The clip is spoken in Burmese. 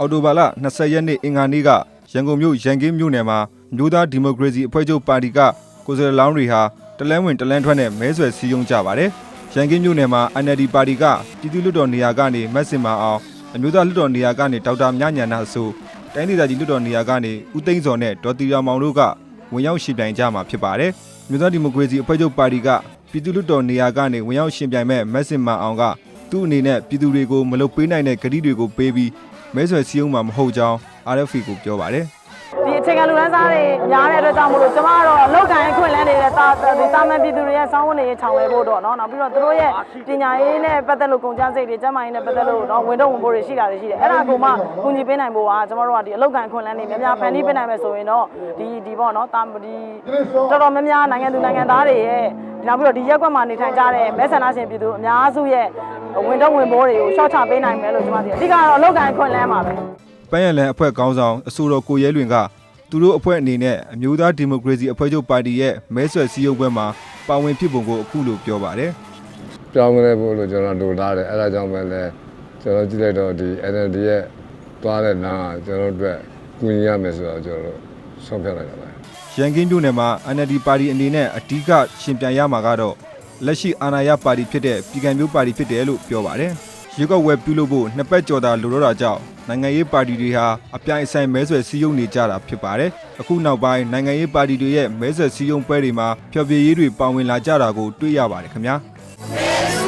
အော်တိုဘာလ20ရက်နေ့အင်္ဂါနေ့ကရန်ကုန်မြို့ရန်ကင်းမြို့နယ်မှာမြို့သားဒီမိုကရေစီအဖွဲ့ချုပ်ပါတီကကိုယ်စားလှယ်လောင်းတွေဟာတလန်းဝင်တလန်းထွက်နဲ့မဲဆွယ်စည်းရုံးကြပါတယ်။ရန်ကင်းမြို့နယ်မှာ NLD ပါတီကပြည်သူ့လွှတ်တော်နေရာကနေမက်စင်မာအောင်အမျိုးသားလွှတ်တော်နေရာကနေဒေါက်တာမြညာနာအဆိုတိုင်းဒေသကြီးလွှတ်တော်နေရာကနေဦးသိန်းစော်နဲ့ဒေါ်တီရာမောင်တို့ကဝင်ရောက်ရှင်ပြိုင်ကြမှာဖြစ်ပါတယ်။မြို့သားဒီမိုကရေစီအဖွဲ့ချုပ်ပါတီကပြည်သူ့လွှတ်တော်နေရာကနေဝင်ရောက်ရှင်ပြိုင်မဲ့မက်စင်မာအောင်ကသူ့အနေနဲ့ပြည်သူတွေကိုမလုပ်ပေးနိုင်တဲ့ကတိတွေကိုပေးပြီး မဲဆွယ်စည်းရုံးမှာမဟုတ်ကြောင်း RFA ကိုပြောပါတယ်။ ဒီအခြေခံလူတန်းစားတွေများတဲ့အတွက်ကြောင့်မလို့ကျမကတော့အလောက်ကန်အခွင့်အလန်းနေတဲ့တာဒီတာမန်ပြည်သူတွေရဲ့စောင်းဝင်တွေခြောင်လဲဖို့တော့เนาะနောက်ပြီးတော့သူတို့ရဲ့ပညာရေးနဲ့ပတ်သက်လို့ကုန်ကျစရိတ်တွေကျန်းမာရေးနဲ့ပတ်သက်လို့เนาะဝင်တော့ဝင်ဖို့တွေရှိတာတွေရှိတယ်အဲ့ဒါကိုမှကူညီပေးနိုင်ဖို့ကကျမတို့ကဒီအလောက်ကန်အခွင့်အလန်းတွေများများဖန်တီးပေးနိုင်မယ်ဆိုရင်တော့ဒီဒီပေါ့เนาะတာဒီတော်တော်များများနိုင်ငံသူနိုင်ငံသားတွေရဲ့ နောက်ပြီးတော့ဒီရက်ကွက်မှာနေထိုင်ကြတဲ့မဲဆန္ဒရှင်ပြည်သူအများစုရဲ့ဝင်တော့ဝင်ဖို့တွေကိုရှော့ချပေးနိုင်မယ်လို့ကျမသိတယ်အဓိကတော့အလောက်ကန်အခွင့်အလန်းပါပဲပန်းရလန်အဖွဲ့ခေါင်းဆောင်အဆိုတော်ကိုရဲလွင်ကသူတို့အဖွဲ့အနေနဲ့အမျိုးသားဒီမိုကရေစီအဖွဲ့ချုပ်ပါတီရဲ့မဲဆွယ်စည်းရုံးပွဲမှာပါဝင်ဖြစ်ပုံကိုအခုလိုပြောပါတယ်ပြောင်းလဲဖို့လို့ကျွန်တော်လိုလားတယ်အဲဒါကြောင့်ပဲလဲကျွန်တော်ကြည့်လိုက်တော့ဒီ NLD ရဲ့သွားတဲ့နားကကျွန်တော်တို့အတွက်ကူညီရမယ်ဆိုတော့ကျွန်တော်တို့ဆုံးဖြတ်လိုက်တာပဲ။ ရန်ကင်းမြို့နယ်မှာ NLD ပါတီအနေနဲ့အဓိကရှင်ပြိုင်ရမှာကတော့လက်ရှိအာဏာရပါတီဖြစ်တဲ့ပြည်ကံမျိုးပါတီဖြစ်တယ်လို့ပြောပါတယ်။ရွေးကောက်ဝယ်ပြုလုပ်ဖို့နှစ်ပတ်ကျော်သာလိုတော့တာကြောင့်နိုင်ငံရေးပါတီတွေဟာအပြိုင်အဆိုင်မဲဆွယ်စည်းရုံးနေကြတာဖြစ်ပါတယ်။အခုနောက်ပိုင်းနိုင်ငံရေးပါတီတွေရဲ့မဲဆွယ်စည်းရုံးပွဲတွေမှာဖျော်ဖြေရေးတွေပါဝင်လာကြတာကိုတွေ့ရပါတယ်ခင်ဗျာ။